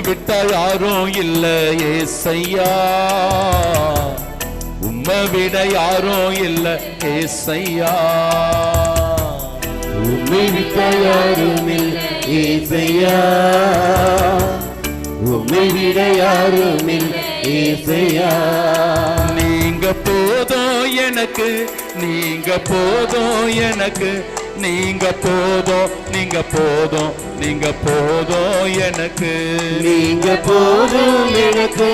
விட்ட யாரும் இல்ல ஏசையா. உம்மை விட யாரும் இல்ல ஏசையா. உம்மை விட்ட யாருமில் ஏசையா. உம்மை விட யாருமில் ஏசையா. நீங்க போதும் எனக்கு நீங்க போதும் எனக்கு. நீங்க போதும் நீங்க போதும் நீங்க போதும் எனக்கு. நீங்க போதும் எனக்கு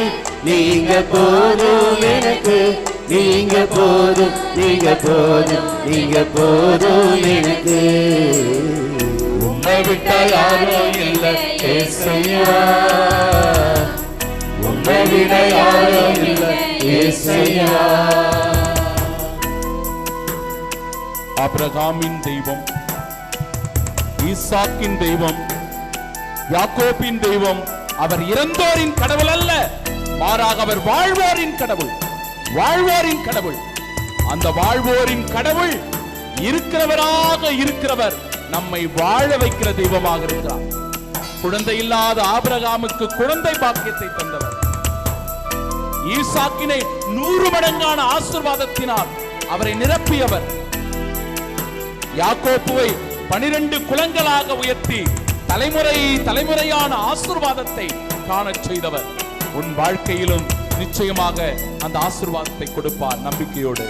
நீங்க போதும் எனக்கு. நீங்க போதும் நீங்க போதும் நீங்க போதும் எனக்கு. உம்மை விட்ட யாரும் இல்ல ஏசையா. உம்மை விட யாரும் இல்ல ஏசையா. ஆபிரகாமின் தெய்வம் ஈசாக்கின் தெய்வம் யாக்கோப்பின் தெய்வம். அவர் இறந்தோரின் கடவுள் அல்ல மாறாக அவர் வாழ்வோரின் கடவுள். வாழ்வோரின் கடவுள். அந்த வாழ்வோரின் கடவுள் இருக்கிறவராக இருக்கிறவர் நம்மை வாழ வைக்கிற தெய்வமாக இருக்கிறார். குழந்தை இல்லாத ஆபிரகாமுக்கு குழந்தை பாக்கியத்தை தந்தவர். ஈசாக்கினை நூறு மடங்கான ஆசிர்வாதத்தினால் அவரை நிரப்பியவர். யாக்கோப்புவை பனிரெண்டு குலங்களாக உயர்த்தி தலைமுறை தலைமுறையான ஆசிர்வாதத்தை காணச் செய்தவர். உன் வாழ்க்கையிலும் நிச்சயமாக அந்த ஆசிர்வாதத்தை கொடுப்பார் நம்பிக்கையோடு.